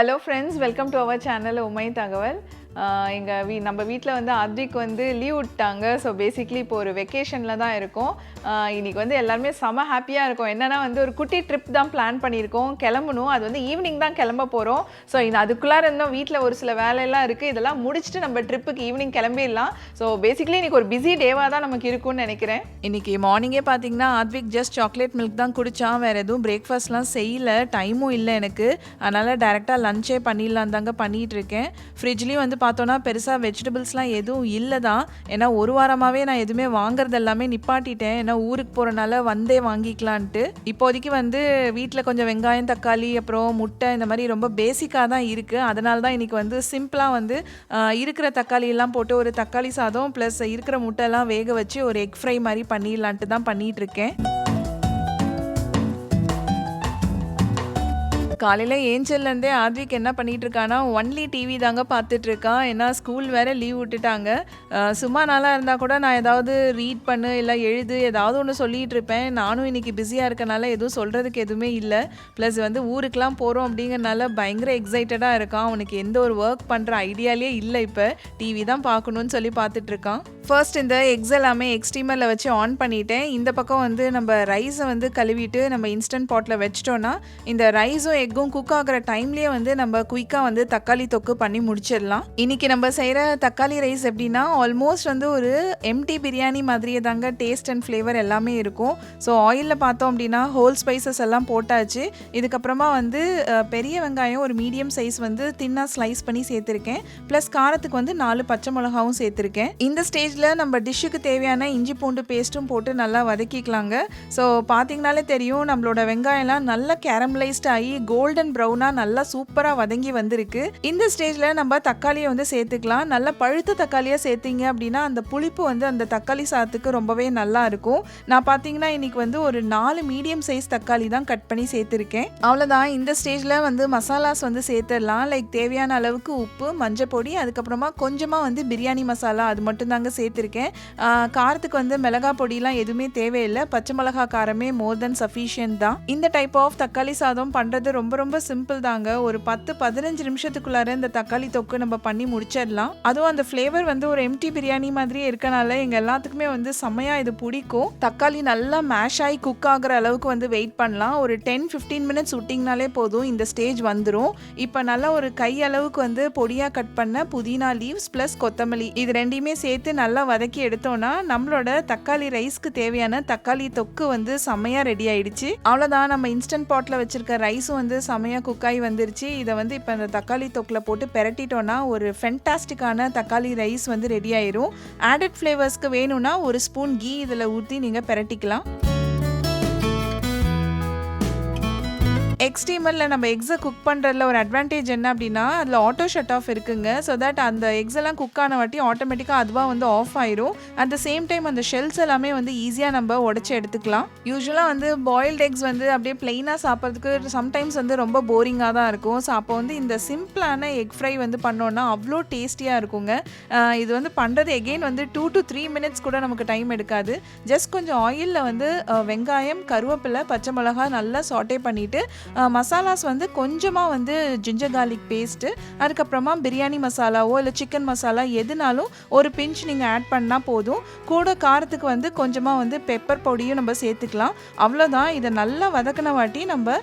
Hello friends welcome to our channel உமை தகவல் எங்கள் வீ நம்ம வீட்டில் வந்து அத்விக் வந்து லீவ் விட்டாங்க. ஸோ பேசிக்லி இப்போ ஒரு வெக்கேஷனில் தான் இருக்கோம். இன்றைக்கி இன்னைக்கு வந்து எல்லாருமே செம ஹாப்பியாக இருக்கும். என்னன்னா வந்து ஒரு குட்டி ட்ரிப் தான் பிளான் பண்ணியிருக்கோம். கிளம்பணும். அது வந்து ஈவினிங் தான் கிளம்ப போகிறோம் ஸோ இது அதுக்குள்ளார இருந்தோம் வீட்டில் ஒரு சில வேலையெல்லாம் இருக்குது இதெல்லாம் முடிச்சுட்டு நம்ம ட்ரிப்புக்கு ஈவினிங் கிளம்பிடலாம். ஸோ பேசிக்லி இன்னைக்கு ஒரு பிஸி டேவாக தான் நமக்கு இருக்கும்னு நினைக்கிறேன். இன்னைக்கு மார்னிங்கே பார்த்தீங்கன்னா ஆத்விக் ஜஸ்ட் சாக்லேட் மில்க் தான் குடித்தான் வேறு எதுவும் பிரேக்ஃபாஸ்ட்லாம் செய்யல. டைமும் இல்லை எனக்கு. அதனால் டேரெக்டாக லஞ்சே பண்ணிடலாம் தாங்க பண்ணிகிட்டு இருக்கேன். ஃப்ரிட்ஜ்லேயும் வந்து பார்த்தோன்னா பெருசாக வெஜிடபிள்ஸ்லாம் எதுவும் இல்லை தான் ஏன்னா ஒரு வாரமாகவே நான் எதுவுமே வாங்குறது எல்லாமே நிப்பாட்டிட்டேன். ஏன்னா ஊருக்கு போகிறனால வந்தே வாங்கிக்கலான்ட்டு. இப்போதைக்கு வந்து வீட்டில் கொஞ்சம் வெங்காயம் தக்காளி அப்புறம் முட்டை இந்த மாதிரி ரொம்ப பேசிக்காக தான் இருக்குது அதனால தான் இன்றைக்கி வந்து சிம்பிளாக வந்து இருக்கிற தக்காளியெல்லாம் போட்டு ஒரு தக்காளி சாதம் ப்ளஸ் இருக்கிற முட்டைலாம் வேக வச்சு ஒரு எக் ஃப்ரை மாதிரி பண்ணிடலான்ட்டு தான் பண்ணிகிட்ருக்கேன் காலையில் ஏஞ்சல்லேருந்தே ஆத்விக் என்ன பண்ணிட்டு ஒன்லி டிவி தாங்க பார்த்துட்ருக்கான் ஏன்னா ஸ்கூல் வேறு லீவ் விட்டுட்டாங்க. சும்மா நாளாக இருந்தால் கூட நான் ஏதாவது ரீட் பண்ணு இல்லை எழுது ஏதாவது ஒன்று சொல்லிகிட்டு இருப்பேன் நானும் இன்னைக்கு பிஸியாக இருக்கனால எதுவும் சொல்கிறதுக்கு எதுவுமே இல்லை. ப்ளஸ் வந்து ஊருக்கெலாம் போகிறோம் அப்படிங்கறனால பயங்கர எக்ஸைட்டடாக இருக்கான். அவனுக்கு எந்த ஒரு ஒர்க் பண்ணுற ஐடியாலே இல்லை இப்போ. டிவி தான் பார்க்கணுன்னு சொல்லி பார்த்துட்ருக்கான் ஃபர்ஸ்ட் இந்த எக்ஸ் எல்லாமே எக்ஸ்டீமரில் வச்சு ஆன் பண்ணிட்டேன். இந்த பக்கம் வந்து நம்ம ரைஸை வந்து கழுவிட்டு நம்ம இன்ஸ்டன்ட் பாட்டில் வச்சிட்டோன்னா இந்த ரைஸும் எக்கும் குக் ஆகிற டைம்லேயே வந்து நம்ம குயிக்காக வந்து தக்காளி தொக்கு பண்ணி முடிச்சிடலாம். இன்னைக்கு நம்ம செய்கிற தக்காளி ரைஸ் எப்படின்னா ஆல்மோஸ்ட் வந்து ஒரு எம்டி பிரியாணி மாதிரியே தாங்க டேஸ்ட் அண்ட் ஃப்ளேவர் எல்லாமே இருக்கும். ஸோ ஆயிலில் பார்த்தோம் அப்படின்னா ஹோல் ஸ்பைசஸ் எல்லாம் போட்டாச்சு. இதுக்கப்புறமா வந்து பெரிய வெங்காயம் ஒரு மீடியம் சைஸ் வந்து தின்னாக ஸ்லைஸ் பண்ணி சேர்த்துருக்கேன். ப்ளஸ் காரத்துக்கு வந்து நாலு பச்சை மிளகாவும் சேர்த்துருக்கேன். இந்த ஸ்டேஜில் நம்ம டிஷ்ஷுக்கு தேவையான இஞ்சி பூண்டு பேஸ்ட்டும் போட்டு நல்லா வதக்கிக்கலாங்க. ஸோ பார்த்தீங்கனாலே தெரியும் நம்மளோட வெங்காயம்லாம் நல்லா கேரமலைஸ்ட் ஆகி கோல்டன் கோல்டன் ப்ரௌனாக நல்லா சூப்பராக வதங்கி வந்திருக்கு. இந்த ஸ்டேஜில் நம்ம தக்காளியை வந்து சேர்த்துக்கலாம். நல்லா பழுத்த தக்காளியாக சேர்த்தீங்க அப்படின்னா அந்த புளிப்பு வந்து அந்த தக்காளி சாதத்துக்கு ரொம்பவே நல்லா இருக்கும். நான் பார்த்தீங்கன்னா இன்னைக்கு வந்து ஒரு நாலு மீடியம் சைஸ் தக்காளி தான் கட் பண்ணி சேர்த்துருக்கேன். அவ்வளோதான் இந்த ஸ்டேஜில் வந்து மசாலாஸ் வந்து சேர்த்துடலாம். லைக் தேவையான அளவுக்கு உப்பு மஞ்சள் பொடி அதுக்கப்புறமா கொஞ்சமாக வந்து பிரியாணி மசாலா அது மட்டும்தாங்க சேர்த்துருக்கேன். காரத்துக்கு வந்து மிளகா பொடிலாம் எதுவுமே தேவையில்லை. பச்சை மிளகா காரமே மோர் தென் சஃபிஷியன்ட் தான். இந்த டைப் ஆஃப் தக்காளி சாதம் பண்ணுறது ரொம்ப ரொம்ப ரொம்ப சிம்பிள் தாங்க. ஒரு பத்து பதினஞ்சு நிமிஷத்துக்குள்ளார இந்த தக்காளி தொக்கு நம்ம பண்ணி முடிச்சிடலாம். அதுவும் அந்த ஃப்ளேவர் வந்து ஒரு எம்டி பிரியாணி மாதிரியே இருக்கனால எங்கள் எல்லாத்துக்குமே வந்து செம்மையாக இது பிடிக்கும். தக்காளி நல்லா மேஷ் ஆகி குக் ஆகிற அளவுக்கு வந்து வெயிட் பண்ணலாம். ஒரு டென் ஃபிஃப்டீன் மினிட்ஸ் விட்டிங்கனாலே போதும் இந்த ஸ்டேஜ் வந்துடும் இப்போ நல்லா ஒரு கை அளவுக்கு வந்து பொடியாக கட் பண்ண புதினா லீவ்ஸ் ப்ளஸ் கொத்தமல்லி இது ரெண்டையுமே சேர்த்து நல்லா வதக்கி எடுத்தோன்னா நம்மளோட தக்காளி ரைஸ்க்கு தேவையான தக்காளி தொக்கு வந்து செம்மையாக ரெடி ஆயிடுச்சு. அவ்வளோதான் நம்ம இன்ஸ்டன்ட் பாட்டில் வச்சிருக்க ரைஸும் வந்து செம்மையாக குக் ஆகி வந்துருச்சு. இதை வந்து இப்போ அந்த தக்காளி தொக்கில் போட்டு பெரட்டிட்டோன்னா ஒரு ஃபென்டாஸ்டிக்கான தக்காளி ரைஸ் வந்து ரெடி ஆயிரும். ஆடட் ஃப்ளேவர்ஸ்க்கு வேணும்னா ஒரு ஸ்பூன் கீ இதில் ஊற்றி நீங்கள் பெரட்டிக்கலாம். எக்ஸ்டீமரில் நம்ம எக்ஸை குக் பண்ணுறதுல ஒரு அட்வான்டேஜ் என்ன அப்படின்னா அதில் ஆட்டோ ஷட் ஆஃப் இருக்குங்க. ஸோ தட் அந்த எக்ஸ் எல்லாம் குக் ஆன வாட்டி ஆட்டோமேட்டிக்காக அதுவாக வந்து ஆஃப் ஆயிரும். அட் த சேம் டைம் அந்த ஷெல்ஸ் எல்லாமே வந்து ஈஸியாக நம்ம உடச்சி எடுத்துக்கலாம். யூஸ்வலாக வந்து பாயில்டு எக்ஸ் வந்து அப்படியே பிளெயினாக சாப்பிட்றதுக்கு சம்டைம்ஸ் வந்து ரொம்ப போரிங்காக தான் இருக்கும். ஸோ அப்போ வந்து இந்த சிம்பிளான எக் ஃப்ரை வந்து பண்ணோன்னா அவ்வளோ டேஸ்டியாக இருக்குங்க. இது வந்து பண்ணுறது எகெயின் வந்து டூ டு த்ரீ மினிட்ஸ் கூட நமக்கு டைம் எடுக்காது. ஜஸ்ட் கொஞ்சம் ஆயிலில் வந்து வெங்காயம் கருவேப்பிலை பச்சை மிளகா நல்லா சாட்டே பண்ணிவிட்டு மசாலாஸ் வந்து கொஞ்சமாக வந்து ஜிஞ்சர் கார்லிக் பேஸ்ட்டு அதுக்கப்புறமா பிரியாணி மசாலாவோ இல்லை சிக்கன் மசாலா எதுனாலும் ஒரு பிஞ்ச் நீங்கள் ஆட் பண்ணால் போதும். கூட காரத்துக்கு வந்து கொஞ்சமாக வந்து பெப்பர் பொடியும் நம்ம சேர்த்துக்கலாம். அவ்வளோதான் இதை நல்லா வதக்கின வாட்டி நம்ம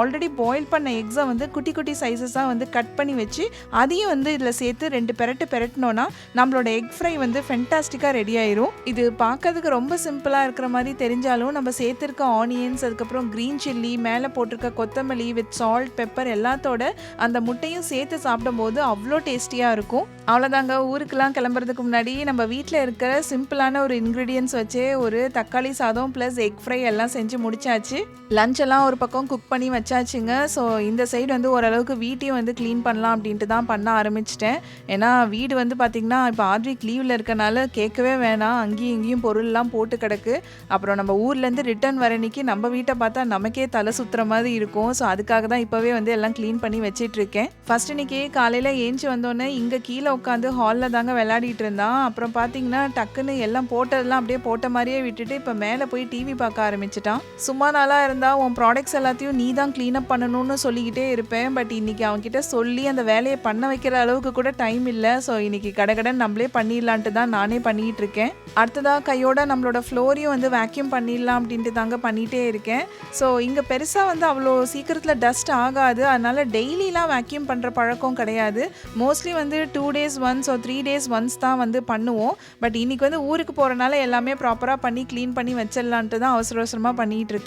ஆல்ரெடி பாயில் பண்ண எக்ஸை வந்து குட்டி குட்டி சைஸஸாக வந்து கட் பண்ணி வச்சு அதையும் வந்து இதில் சேர்த்து ரெண்டு பெரட்டு பெரட்டினோன்னா நம்மளோட எக் ஃப்ரை வந்து ஃபென்டாஸ்டிக்காக ரெடி ஆயிரும். இது பார்க்கறதுக்கு ரொம்ப சிம்பிளாக இருக்கிற மாதிரி தெரிஞ்சாலும் நம்ம சேர்த்துருக்க ஆனியன்ஸ் அதுக்கப்புறம் க்ரீன் சில்லி மேலே போட்டிருக்க கொத்தமல்லி வித் சால்ட் பெப்பர் எல்லாத்தோட அந்த முட்டையும் சேர்த்து சாப்பிடும்போது அவ்வளோ டேஸ்டியாக இருக்கும். அவ்வளோதாங்க ஊருக்கெலாம் கிளம்புறதுக்கு முன்னாடி நம்ம வீட்டில் இருக்கிற சிம்பிளான ஒரு இன்க்ரீடியன்ஸ் வச்சே ஒரு தக்காளி சாதம் ப்ளஸ் எக் ஃப்ரை எல்லாம் செஞ்சு முடிச்சாச்சு. லஞ்ச் எல்லாம் ஒரு பக்கம் குக் பண்ணி வச்சாச்சுங்க. ஸோ இந்த சைடு வந்து ஓரளவுக்கு வீட்டையும் வந்து க்ளீன் பண்ணலாம் அப்படின்ட்டு தான் பண்ண ஆரம்பிச்சிட்டேன். ஏன்னா வீடு வந்து பார்த்திங்கன்னா இப்போ ஆர்விக் லீவில் இருக்கனால கேட்கவே வேணாம். அங்கேயும் இங்கேயும் பொருள்லாம் போட்டு கிடக்கு. அப்புறம் நம்ம ஊர்லேருந்து ரிட்டர்ன் வர அன்னைக்கு நம்ம வீட்டை பார்த்தா நமக்கே தலை சுற்றுற மாதிரி இருக்கும். இருக்கும். ஸோ அதுக்காக தான் இப்போவே வந்து எல்லாம் க்ளீன் பண்ணி வச்சிட்டு இருக்கேன் ஃபர்ஸ்ட் இன்னைக்கு காலையில் ஏஞ்சி வந்தோடனே இங்கே கீழே உட்காந்து ஹாலில் தாங்க விளையாடிட்டு இருந்தான். அப்புறம் பார்த்தீங்கன்னா டக்குன்னு எல்லாம் போட்டதெல்லாம் அப்படியே போட்ட மாதிரியே விட்டுட்டு இப்போ மேலே போய் டிவி பார்க்க ஆரம்பிச்சிட்டான். சும்மா நாளாக இருந்தால் உன் ப்ராடக்ட்ஸ் எல்லாத்தையும் நீ தான் க்ளீனப் பண்ணணும்னு சொல்லிக்கிட்டே இருப்பேன். பட் இன்னைக்கு அவன்கிட்ட சொல்லி அந்த வேலையை பண்ண வைக்கிற அளவுக்கு கூட டைம் இல்லை. ஸோ இன்னைக்கு கடகடன் நம்மளே பண்ணிடலான்ட்டு தான் நானே பண்ணிகிட்டு இருக்கேன். அடுத்ததாக கையோட நம்மளோட ஃப்ளோரையும் வந்து வேக்யூம் பண்ணிடலாம் அப்படின்ட்டு தாங்க பண்ணிகிட்டே இருக்கேன். ஸோ இங்கே பெருசாக வந்து அவ்வளோ சீக்கிரத்தில் டஸ்ட் ஆகாது. அதனால் டெய்லிலாம் வேக்யூம் பண்ணுற பழக்கம் கிடையாது. மோஸ்ட்லி வந்து two days once three days once தான் வந்து பண்ணுவோம். பட் இன்றைக்கி வந்து ஊருக்கு போகிறனால எல்லாமே ப்ராப்பராக பண்ணி க்ளீன் பண்ணி வச்சிடலான்ட்டு தான் அவசர அவசரமாக பண்ணிகிட்டு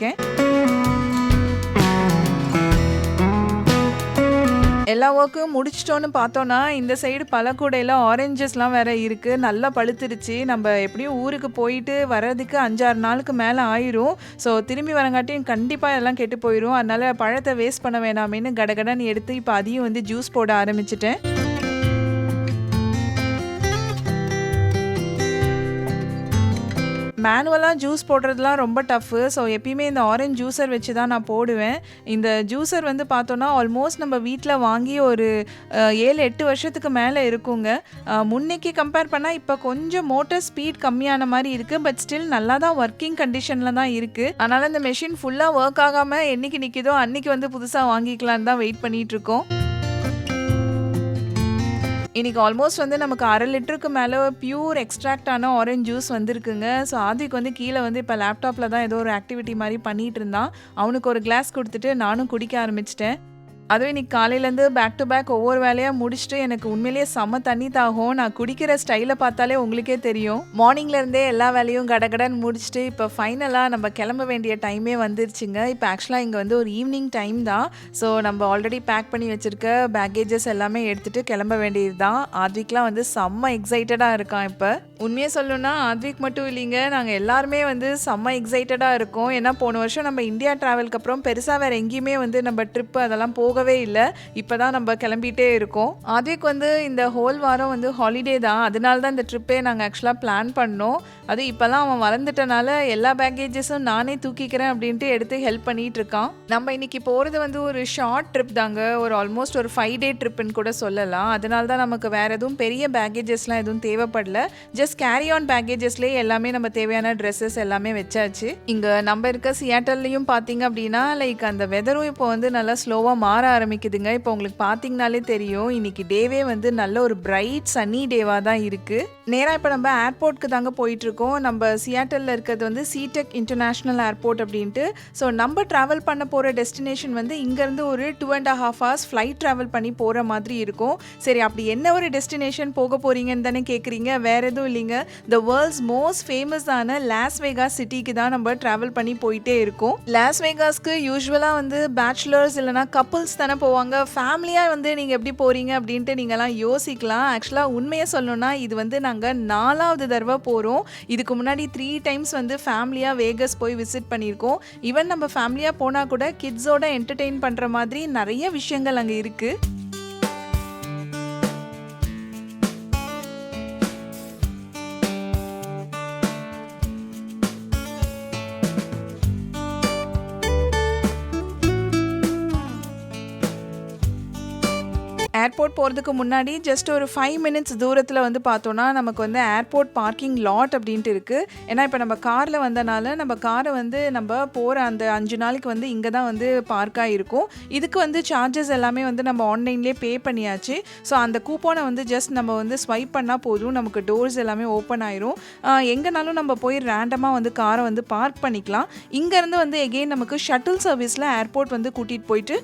எல்லா ஒர்க்கும் முடிச்சிட்டோன்னு பார்த்தோன்னா இந்த சைடு பழக்கூடையில் ஆரஞ்சஸ்லாம் வேற இருக்குது நல்லா பழுத்துருச்சு. நம்ம எப்படியும் ஊருக்கு போயிட்டு வர்றதுக்கு அஞ்சாறு நாளுக்கு மேலே ஆயிரும். ஸோ திரும்பி வரங்காட்டியும் கண்டிப்பாக எல்லாம் கெட்டு போயிடும் அதனால பழத்தை வேஸ்ட் பண்ண வேணாமேன்னு கடகடன்னு எடுத்து இப்போ அதையும் வந்து ஜூஸ் போட ஆரம்பிச்சிட்டேன். மேனுவலாக ஜூஸ் போடுறதுலாம் ரொம்ப டஃப்பு ஸோ எப்பயுமே இந்த ஆரஞ்ச் ஜூஸர் வச்சு தான் நான் போடுவேன். இந்த ஜூஸர் வந்து பார்த்தோன்னா ஆல்மோஸ்ட் நம்ம வீட்டில் வாங்கி ஒரு ஏழு எட்டு வருஷத்துக்கு மேலே இருக்குங்க. முன்னைக்கு கம்பேர் பண்ணால் இப்போ கொஞ்சம் மோட்டர் ஸ்பீட் கம்மியான மாதிரி இருக்குது பட் ஸ்டில் நல்லா தான் ஒர்க்கிங் கண்டிஷனில் தான் இருக்குது அதனால் இந்த மெஷின் ஃபுல்லாக ஒர்க் ஆகாமல் என்றைக்கு நிற்கிதோ அன்றைக்கி வந்து புதுசாக வாங்கிக்கலான்னு தான் வெயிட் பண்ணிகிட்ருக்கோம் இன்றைக்கி ஆல்மோஸ்ட் வந்து நமக்கு அரை லிட்டருக்கு மேலே பியூர் எக்ஸ்ட்ராக்டான ஆரஞ்ச் ஜூஸ் வந்திருக்குங்க. ஸோ ஆதிக்கு வந்து கீழே வந்து இப்போ லேப்டாப்பில் தான் ஏதோ ஒரு ஆக்டிவிட்டி மாதிரி பண்ணிகிட்டு இருந்தான். அவனுக்கு ஒரு கிளாஸ் கொடுத்துட்டு நானும் குடிக்க ஆரம்பிச்சிட்டேன். அதுவும் இன்னைக்கு காலையிலேருந்து பேக் டு பேக் ஒவ்வொரு வேலையாக முடிச்சுட்டு எனக்கு உண்மையிலேயே செம்ம தண்ணி தாகும். நான் குடிக்கிற ஸ்டைலை பார்த்தாலே உங்களுக்கே தெரியும். மார்னிங்லேருந்தே எல்லா வேலையும் கடகடன் முடிச்சுட்டு இப்போ ஃபைனலாக நம்ம கிளம்ப வேண்டிய டைமே வந்துருச்சுங்க. இப்போ ஆக்சுவலாக இங்கே வந்து ஒரு ஈவினிங் டைம் தான். ஸோ நம்ம ஆல்ரெடி பேக் பண்ணி வச்சுருக்க பேக்கேஜஸ் எல்லாமே எடுத்துகிட்டு கிளம்ப வேண்டியது தான். ஆத்விக்லாம் வந்து செம்ம எக்ஸைட்டடாக இருக்கான் இப்போ. உண்மையை சொல்லணும்னா ஆத்விக் மட்டும் இல்லைங்க. நாங்கள் எல்லாருமே வந்து செம்ம எக்ஸைட்டடாக இருக்கோம். ஏன்னா போன வருஷம் நம்ம இந்தியா ட்ராவலுக்கு அப்புறம் பெருசாக வேறு எங்கேயுமே வந்து நம்ம ட்ரிப்பு அதெல்லாம் போகவே இல்லை. இப்போ தான் நம்ம கிளம்பிட்டே இருக்கோம். ஆதிக் வந்து இந்த ஹோல் வாரம் வந்து ஹாலிடே தான். அதனால தான் இந்த ட்ரிப்பே நாங்கள் ஆக்சுவலாக பிளான் பண்ணோம். அது இப்போல்லாம் அவன் வளர்ந்துட்டனால எல்லா பேக்கேஜஸும் நானே தூக்கிக்கிறேன் அப்படின்ட்டு எடுத்து ஹெல்ப் பண்ணிட்டு இருக்கான். நம்ம இன்னைக்கு போகிறது வந்து ஒரு ஷார்ட் ட்ரிப் தாங்க. ஒரு ஆல்மோஸ்ட் ஒரு ஃபைவ் டே ட்ரிப்புன்னு கூட சொல்லலாம். அதனால தான் நமக்கு வேற எதுவும் பெரிய பேக்கேஜஸ்லாம் எதுவும் தேவைப்படல. ஜஸ்ட் கேரி ஆன் பேக்கேஜஸ்லேயே எல்லாமே நம்ம தேவையான ட்ரெஸ்ஸஸ் எல்லாமே வச்சாச்சு. இங்கே நம்ம இருக்க சியாட்டல்லையும் பார்த்தீங்க அப்படின்னா லைக் அந்த வெதரும் இப்போ வந்து நல்லா ஸ்லோவாக மாற ஆரம்பிக்குதுங்க. இப்போ உங்களுக்கு பார்த்தீங்கனாலே தெரியும். இன்னைக்கு டேவே வந்து நல்ல ஒரு பிரைட் சன்னி டேவாக தான் இருக்குது நேராக இப்போ நம்ம ஏர்போர்ட்க்கு தாங்க போயிட்டுருக்கோம். நம்ம சியாட்டலில் இருக்கிறது வந்து சிடெக் இன்டர்நேஷ்னல் ஏர்போர்ட் அப்படின்ட்டு. ஸோ நம்ம ட்ராவல் பண்ண போகிற டெஸ்டினேஷன் வந்து இங்கேருந்து ஒரு two and half hours flight travel பண்ணி போகிற மாதிரி இருக்கும். சரி அப்படி என்ன ஒரு டெஸ்டினேஷன் போக போகிறீங்கன்னு தானே கேட்குறீங்க வேறு எதுவும் இல்லைங்க. த வேர்ல்ட்ஸ் மோஸ்ட் ஃபேமஸான லாஸ் வேகாஸ் சிட்டிக்கு தான் நம்ம ட்ராவல் பண்ணி போயிட்டே இருக்கோம். லாஸ் வேகாஸ்க்கு யூஸ்வலாக வந்து பேச்சுலர்ஸ் இல்லைனா கப்புள்ஸ் தானே போவாங்க. ஃபேமிலியாக வந்து நீங்கள் எப்படி போகிறீங்க அப்படின்ட்டு நீங்கள்லாம் யோசிக்கலாம். ஆக்சுவலாக உண்மையை சொல்லணும்னா இது வந்து நாங்கள் நாலாவது தடவை போகிறோம் இதுக்கு முன்னாடி த்ரீ டைம்ஸ் வந்து ஃபேமிலியாக வேகஸ் போய் விசிட் பண்ணியிருக்கோம். ஈவன் நம்ம ஃபேமிலியாக போனால் கூட கிட்ஸோட என்டர்டெயின் பண்ணுற மாதிரி நிறைய விஷயங்கள் அங்கே இருக்குது ஏர்போர்ட் போகிறதுக்கு முன்னாடி ஜஸ்ட் ஒரு ஃபைவ் மினிட்ஸ் தூரத்தில் வந்து பார்த்தோன்னா நமக்கு வந்து ஏர்போர்ட் பார்க்கிங் லாட் அப்படின்ட்டு இருக்குது ஏன்னா இப்போ நம்ம காரில் வந்தனால நம்ம காரை வந்து நம்ம போகிற அந்த அஞ்சு நாளைக்கு வந்து இங்கே தான் வந்து பார்க்காக இருக்கும். இதுக்கு வந்து சார்ஜஸ் எல்லாமே வந்து நம்ம ஆன்லைன்லேயே பே பண்ணியாச்சு. ஸோ அந்த கூப்பனை வந்து ஜஸ்ட் நம்ம வந்து ஸ்வைப் பண்ணால் போதும். நமக்கு டோர்ஸ் எல்லாமே ஓப்பன் ஆயிரும். எங்கேனாலும் நம்ம போய் ரேண்டமாக வந்து காரை வந்து பார்க் பண்ணிக்கலாம். இங்கேருந்து வந்து எகெயின் நமக்கு ஷட்டில் சர்வீஸில் ஏர்போர்ட் வந்து கூட்டிகிட்டு போயிட்டு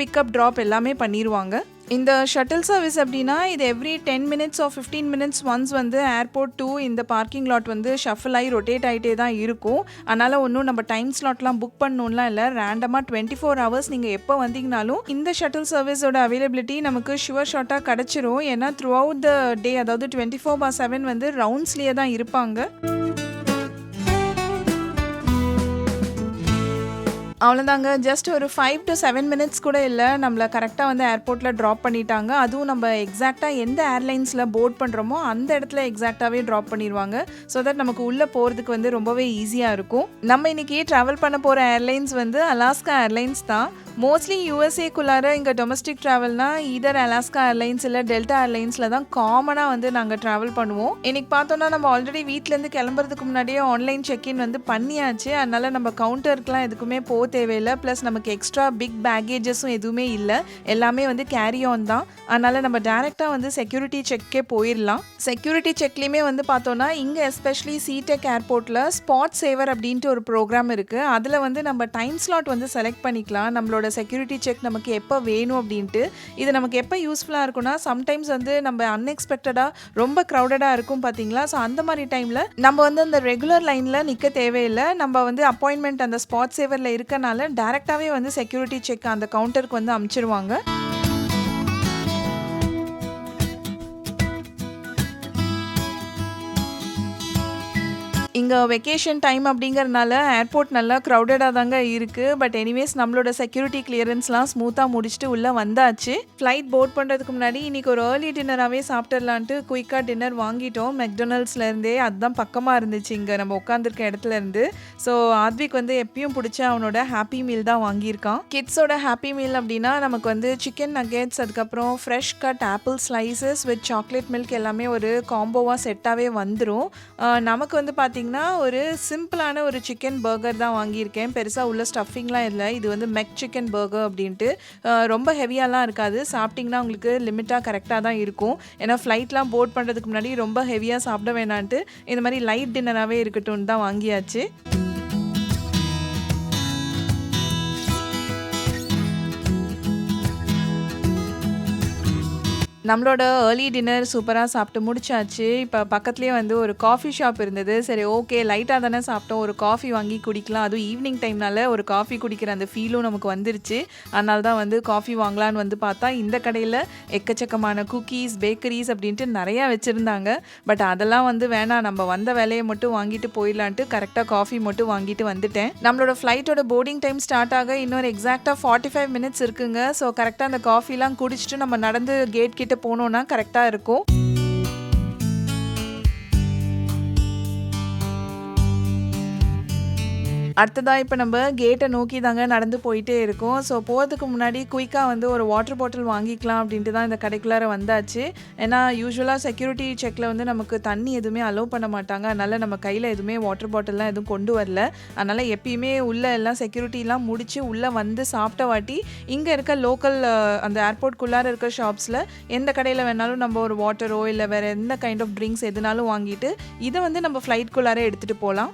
பிக்கப் ட்ராப் எல்லாமே பண்ணிடுவாங்க இந்த ஷட்டில் சர்வீஸ் அப்படின்னா இது every ten minutes or fifteen minutes once வந்து ஏர்போர்ட் டூ இந்த பார்க்கிங் லாட் வந்து ஷஃபில் ஆகி ரொட்டேட் ஆகிட்டே தான் இருக்கும். அதனால் ஒன்றும் நம்ம டைம் ஸ்லாட்லாம் புக் பண்ணணும்லாம் இல்லை. ரேண்டமாக டுவெண்ட்டி ஃபோர் ஹவர்ஸ் நீங்கள் எப்போ வந்தீங்கனாலும் இந்த ஷட்டில் சர்வீஸோட அவைலபிலிட்டி நமக்கு ஷுவர் ஷார்ட்டாக கிடச்சிரும். ஏன்னா த்ரூ அவுட் த டே அதாவது டுவெண்ட்டி ஃபோர் பார் செவன் வந்து ரவுண்ட்ஸ்லேயே தான் இருப்பாங்க. அவ்வளோதாங்க ஜஸ்ட் ஒரு ஃபைவ் டு செவன் மினிட்ஸ் கூட இல்லை. நம்மளை கரெக்டாக வந்து ஏர்போர்ட்டில் ட்ராப் பண்ணிட்டாங்க. அதுவும் நம்ம எக்ஸாக்டாக எந்த ஏர்லைன்ஸில் போர்ட் பண்ணுறோமோ அந்த இடத்துல எக்ஸாக்டாகவே ட்ராப் பண்ணிடுவாங்க ஸோ தட் நமக்கு உள்ளே போகிறதுக்கு வந்து ரொம்பவே ஈஸியாக இருக்கும். நம்ம இன்னைக்கு ட்ராவல் பண்ண போகிற ஏர்லைன்ஸ் வந்து அலாஸ்கா ஏர்லைன்ஸ் தான். மோஸ்ட்லி யூஎஸ்ஏக்குள்ளார இங்கே டொமஸ்டிக் ட்ராவல்னா ஈதர் அலாஸ்கா ஏர்லைன்ஸ் இல்லை டெல்டா ஏர்லைன்ஸில் தான் காமனாக வந்து நாங்கள் ட்ராவல் பண்ணுவோம். இன்னைக்கு பார்த்தோன்னா நம்ம ஆல்ரெடி வீட்டிலேருந்து கிளம்புறதுக்கு முன்னாடியே ஆன்லைன் செக்இன் வந்து பண்ணியாச்சு. அதனால நம்ம கவுண்டருக்குலாம் எதுக்குமே போக தேவையில்லை. ப்ளஸ் நமக்கு எக்ஸ்ட்ரா பிக் பேக்கேஜஸும் எதுவுமே இல்லை. எல்லாமே வந்து கேரி ஆன் தான். அதனால நம்ம டேரெக்டாக வந்து செக்யூரிட்டி செக்கே போயிடலாம் செக்யூரிட்டி செக்லேயுமே வந்து பார்த்தோன்னா இங்கே எஸ்பெஷலி சிடெக் ஏர்போர்ட்டில் ஸ்பாட் சேவர் அப்படின்ட்டு ஒரு ப்ரோக்ராம் இருக்குது அதில் வந்து நம்ம டைம் ஸ்லாட் வந்து செலக்ட் பண்ணிக்கலாம். நம்மளோட செக்யூரிட்டி செக் நமக்கு எப்போ வேணும் அப்படின்ட்டு இது நமக்கு எப்போ யூஸ்ஃபுல்லாக இருக்கும்னா சம்டைம்ஸ் வந்து நம்ம அன்எக்ஸ்பெக்டடாக ரொம்ப க்ரௌடடாக இருக்கும் பார்த்தீங்களா ஸோ அந்த மாதிரி டைமில் நம்ம வந்து அந்த ரெகுலர் லைனில் நிற்க தேவையில்லை. நம்ம வந்து அப்பாயின்மெண்ட் அந்த ஸ்பாட் சேவரில் இருக்கனால டேரெக்டாகவே வந்து செக்யூரிட்டி செக் அந்த கவுண்டருக்கு வந்து அமுச்சிருவாங்க. இங்கே வெக்கேஷன் டைம் அப்படிங்கிறனால ஏர்போர்ட் நல்லா க்ரௌடடாக தாங்க இருக்குது பட் எனிவேஸ் நம்மளோட செக்யூரிட்டி கிளியரன்ஸ்லாம் ஸ்மூத்தாக முடிச்சுட்டு உள்ளே வந்தாச்சு. ஃப்ளைட் போர்ட் பண்ணுறதுக்கு முன்னாடி இன்றைக்கி ஒரு ஏர்லி டின்னராகவே சாப்பிட்டுடலான்ட்டு குயிக்காக டின்னர் வாங்கிட்டோம். மெக்டொனல்ட்ஸ்லேருந்தே அதுதான் பக்கமாக இருந்துச்சு. இங்கே நம்ம உட்காந்துருக்க இடத்துல இருந்து. ஸோ ஆத்விக் வந்து எப்பயும் பிடிச்ச அவனோட ஹாப்பி மீல் தான் வாங்கியிருக்கான். கிட்ஸோட ஹாப்பி மீல் அப்படின்னா நமக்கு வந்து சிக்கன் நகேட்ஸ் அதுக்கப்புறம் fresh cut apple slices with chocolate milk எல்லாமே ஒரு காம்போவாக செட்டாகவே வந்துடும் நமக்கு வந்து பார்த்திங்கன்னா ஒரு சிம்பிளான ஒரு சிக்கன் பர்கர் தான் வாங்கியிருக்கேன். பெருசாக உள்ள ஸ்டஃபிங்லாம் இல்லை. இது வந்து மெக் சிக்கன் பர்கர் அப்படின்ட்டு. ரொம்ப ஹெவியாலாம் இருக்காது. சாப்பிட்டிங்கன்னா உங்களுக்கு லிமிட்டாக கரெக்டாக தான் இருக்கும். ஏன்னா ஃப்ளைட்லாம் போர்ட் பண்ணுறதுக்கு முன்னாடி ரொம்ப ஹெவியாக சாப்பிட வேணான்ட்டு. இந்த மாதிரி லைட் டின்னராகவே இருக்கட்டும்னு தான் வாங்கியாச்சு. நம்மளோட ஏர்லி டின்னர் சூப்பராக சாப்பிட்டு முடிச்சாச்சு. இப்போ பக்கத்துலேயே வந்து ஒரு காஃபி ஷாப் இருந்தது. சரி ஓகே லைட்டாக தானே சாப்பிட்டோம். ஒரு காஃபி வாங்கி குடிக்கலாம். அதுவும் ஈவினிங் டைம்னால ஒரு காஃபி குடிக்கிற அந்த ஃபீலும் நமக்கு வந்துருச்சு. அதனால தான் வந்து காஃபி வாங்கலான்னு வந்து பார்த்தா இந்த கடையில் எக்கச்சக்கமான குக்கீஸ் பேக்கரிஸ் அப்படின்ட்டு நிறையா வச்சுருந்தாங்க. பட் அதெல்லாம் வந்து வேணாம். நம்ம வந்த வேலையை மட்டும் வாங்கிட்டு போயிடலான்ட்டு கரெக்டாக காஃபி மட்டும் வாங்கிட்டு வந்துட்டேன். நம்மளோட ஃப்ளைட்டோட போர்டிங் டைம் ஸ்டார்ட் ஆக இன்னொரு எக்ஸாக்டாக ஃபார்ட்டி ஃபைவ் மினிட்ஸ் இருக்குங்க. ஸோ கரெக்டாக அந்த காஃபிலாம் குடிச்சிட்டு நம்ம நடந்து கேட் கிட்ட போனோம்னா கரெக்டாக இருக்கும். அடுத்ததாக இப்போ நம்ம கேட்டை நோக்கி தாங்க நடந்து போயிட்டே இருக்கோம். ஸோ போகிறதுக்கு முன்னாடி குயிக்காக வந்து ஒரு வாட்டர் பாட்டில் வாங்கிக்கலாம் அப்படின்ட்டு தான் இந்த கடைக்குள்ளார வந்தாச்சு. ஏன்னா யூஸ்வலாக செக்யூரிட்டி செக்கில் வந்து நமக்கு தண்ணி எதுவுமே அலோவ் பண்ண மாட்டாங்க. அதனால் நம்ம கையில் எதுவுமே வாட்டர் பாட்டில்லாம் எதுவும் கொண்டு வரல. அதனால் எப்பயுமே உள்ளே எல்லாம் செக்யூரிட்டிலாம் முடித்து உள்ளே வந்து சாப்பிட்ட வாட்டி இங்கே இருக்க லோக்கல் அந்த ஏர்போர்ட்குள்ளார இருக்க ஷாப்ஸில் எந்த கடையில் வேணாலும் நம்ம ஒரு வாட்டரோ இல்லை வேறு எந்த கைண்ட் ஆஃப் ட்ரிங்க்ஸ் எதுனாலும் வாங்கிட்டு இதை வந்து நம்ம ஃப்ளைட்குள்ளார எடுத்துகிட்டு போகலாம்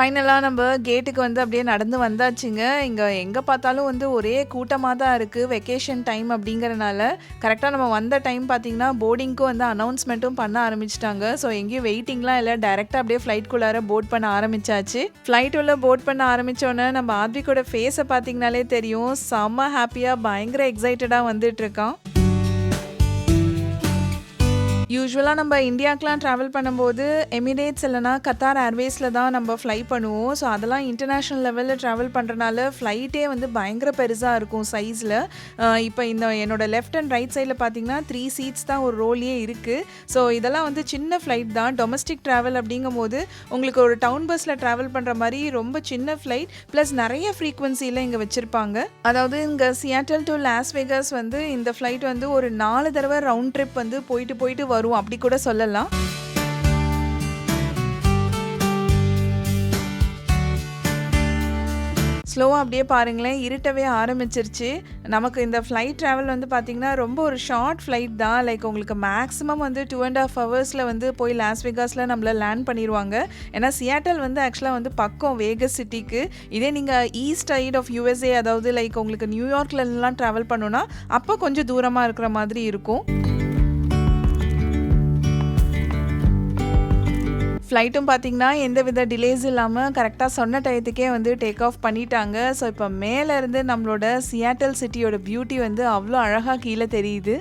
ஃபைனலாக நம்ம கேட்டுக்கு வந்து அப்படியே நடந்து வந்தாச்சுங்க. இங்கே எங்கே பார்த்தாலும் வந்து ஒரே கூட்டமாக தான் இருக்குது வெக்கேஷன் டைம் அப்படிங்கிறனால கரெக்டாக நம்ம வந்த டைம் பார்த்திங்கன்னா போர்டிங்க்கும் வந்து அனௌன்ஸ்மெண்ட்டும் பண்ண ஆரம்பிச்சிட்டாங்க. ஸோ எங்கேயும் வெயிட்டிங்லாம் இல்லை. டேரெக்டாக அப்படியே ஃப்ளைட்குள்ளார போர்ட் பண்ண ஆரம்பிச்சாச்சு. ஃப்ளைட் உள்ள போர்ட் பண்ண ஆரம்பித்தோன்னே நம்ம ஆத்விக்கோட ஃபேஸை பார்த்தீங்கனாலே தெரியும். செம்ம ஹாப்பியாக பயங்கர எக்ஸைட்டடாக வந்துட்டுருக்கான் யூஸ்வலாக நம்ம இந்தியாக்கெலாம் ட்ராவல் பண்ணும்போது எமிரேட்ஸ் இல்லைனா கத்தார் ஏர்வேஸில் தான் நம்ம ஃப்ளை பண்ணுவோம். ஸோ அதெல்லாம் இன்டர்நேஷ்னல் லெவலில் ட்ராவல் பண்ணுறனால ஃப்ளைட்டே வந்து பயங்கர பெருசாக இருக்கும் சைஸில் இப்போ இந்த என்னோட லெஃப்ட் அண்ட் ரைட் சைடில் பார்த்தீங்கன்னா த்ரீ சீட்ஸ் தான் ஒரு ரோலியே இருக்குது ஸோ இதெல்லாம் வந்து சின்ன ஃப்ளைட் தான். டொமஸ்டிக் ட்ராவல் அப்படிங்கும்போது உங்களுக்கு ஒரு டவுன் பஸ்ஸில் ட்ராவல் பண்ணுற மாதிரி ரொம்ப சின்ன ஃப்ளைட் ப்ளஸ் நிறைய ஃப்ரீக்வன்சியில் இங்கே வச்சுருப்பாங்க. அதாவது இங்கே சியாட்டல் டு லாஸ் வேகஸ் வந்து இந்த ஃப்ளைட் வந்து ஒரு நாலு தடவை ரவுண்ட் ட்ரிப் வந்து போயிட்டு போயிட்டு வரும். அப்படி கூட சொல்லலாம். ஸ்லோவாக அப்படியே பாருங்களேன். இருட்டவே ஆரம்பிச்சிருச்சு. நமக்கு இந்த ஃப்ளைட் ட்ராவல் வந்து பார்த்திங்கன்னா ரொம்ப ஒரு ஷார்ட் ஃப்ளைட் தான். லைக் உங்களுக்கு மேக்ஸிமம் வந்து டூ அண்ட் ஆஃப் ஹவர்ஸில் வந்து போய் லாஸ் வேகாஸில் நம்மளை லேண்ட் பண்ணிடுவாங்க ஏன்னா சியாட்டல் வந்து ஆக்சுவலாக வந்து பக்கம் வேகஸ் சிட்டிக்கு இதே நீங்கள் ஈஸ்ட் சைட் ஆஃப் யூஎஸ்ஏ அதாவது லைக் உங்களுக்கு நியூயார்க்லலாம் ட்ராவல் பண்ணோன்னா அப்போ கொஞ்சம் தூரமாக இருக்கிற மாதிரி இருக்கும். ஃப்ளைட்டும் பார்த்தீங்கன்னா எந்த வித டிலேஸ் இல்லாமல் கரெக்டாக சொன்ன டயத்துக்கே வந்து டேக் ஆஃப் பண்ணிட்டாங்க. ஸோ இப்போ மேலேருந்து நம்மளோட சியாட்டல் சிட்டியோட பியூட்டி வந்து அவ்வளோ அழகாக கீழே தெரியுது.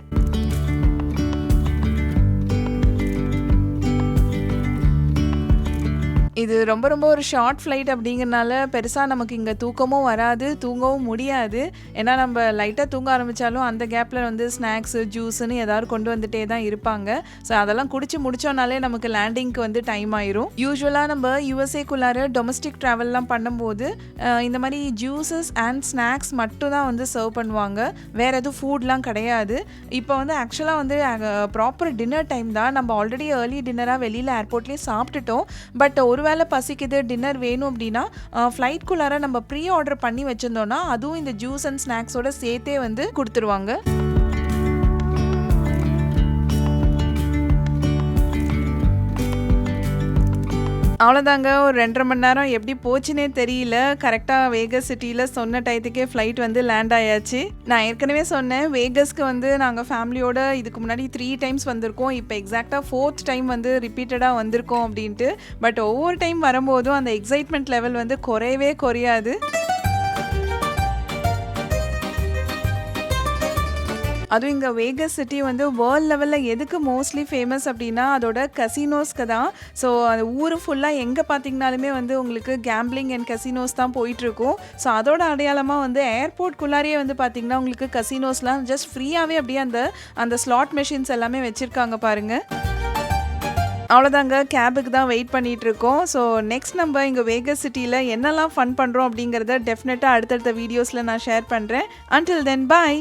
இது ரொம்ப ரொம்ப ஒரு ஷார்ட் ஃப்ளைட் அப்படிங்கிறனால பெருசாக நமக்கு இங்கே தூக்கமும் வராது, தூங்கவும் முடியாது. ஏன்னா நம்ம லைட்டாக தூங்க ஆரம்பித்தாலும் அந்த கேப்பில் வந்து ஸ்நாக்ஸு, ஜூஸுன்னு ஏதாவது கொண்டு வந்துட்டே தான் இருப்பாங்க. ஸோ அதெல்லாம் குடிச்சு முடிச்சோம்னாலே நமக்கு லேண்டிங்க்கு வந்து டைம் ஆயிரும். யூஸ்வலாக நம்ம யூஎஸ்ஏக்குள்ளார டொமஸ்டிக் ட்ராவல்லாம் பண்ணும்போது, இந்த மாதிரி ஜூஸஸ் அண்ட் ஸ்நாக்ஸ் மட்டும் தான் வந்து சர்வ் பண்ணுவாங்க. வேற எதுவும் ஃபுட்லாம் கிடையாது. இப்போ வந்து ஆக்சுவலாக வந்து ப்ராப்பர் டின்னர் டைம் தான். நம்ம ஆல்ரெடி ஏர்லி டின்னராக வெளியில் ஏர்போர்ட்லேயே சாப்பிட்டுட்டோம். பட் ஒரு ஒருவேளை பசிக்குது, டின்னர் வேணும் அப்படின்னா, ஃப்ளைட்குள்ளார நம்ம ப்ரீ ஆர்டர் பண்ணி வச்சிருந்தோம்னா, அதுவும் இந்த ஜூஸ் அண்ட் ஸ்நாக்ஸோட சேர்த்தே வந்து கொடுத்துருவாங்க. அவ்வளோதாங்க. ஒரு 2 1/2 மணி நேரம் எப்படி போச்சுன்னே தெரியல. கரெக்டாக வேகஸ் சிட்டியில் சொன்ன டயத்துக்கே ஃப்ளைட் வந்து லேண்ட் ஆயாச்சு. நான் ஏற்கனவே சொன்னேன், வேகஸ்க்கு வந்து நாங்கள் ஃபேமிலியோட இதுக்கு முன்னாடி த்ரீ டைம்ஸ் வந்திருக்கோம். இப்போ எக்ஸாக்டாக ஃபோர்த் டைம் வந்து ரிப்பீட்டடாக வந்திருக்கோம் அப்படின்ட்டு. பட் ஒவ்வொரு டைம் வரும்போதும் அந்த எக்ஸைட்மெண்ட் லெவல் வந்து குறையவே குறையாது. அதுவும் இங்கே வேகஸ் சிட்டி வந்து வேர்ல்ட் லெவலில் எதுக்கு மோஸ்ட்லி ஃபேமஸ் அப்படின்னா, அதோட கசினோஸ்க்கு தான். ஸோ அந்த ஊர் ஃபுல்லாக எங்கே பார்த்தீங்கனாலுமே வந்து உங்களுக்கு கேம்பிளிங் அண்ட் கசினோஸ் தான் போயிட்டுருக்கும். ஸோ அதோட அடையாளமாக வந்து ஏர்போர்ட்குள்ளாரியே வந்து பார்த்தீங்கன்னா, உங்களுக்கு கசினோஸ்லாம் ஜஸ்ட் ஃப்ரீயாகவே அப்படியே அந்த அந்த ஸ்லாட் மெஷின்ஸ் எல்லாமே வச்சுருக்காங்க பாருங்கள் அவ்வளோதாங்க. கேபுக்கு தான் வெயிட் பண்ணிட்டுருக்கோம். ஸோ நெக்ஸ்ட் நம்ம இங்கே வேகஸ் சிட்டியில் என்னெல்லாம் ஃபன் பண்ணுறோம் அப்படிங்கிறத டெஃபினட்டாக அடுத்தடுத்த வீடியோஸில் நான் ஷேர் பண்ணுறேன் அன்டில் தென் பாய்.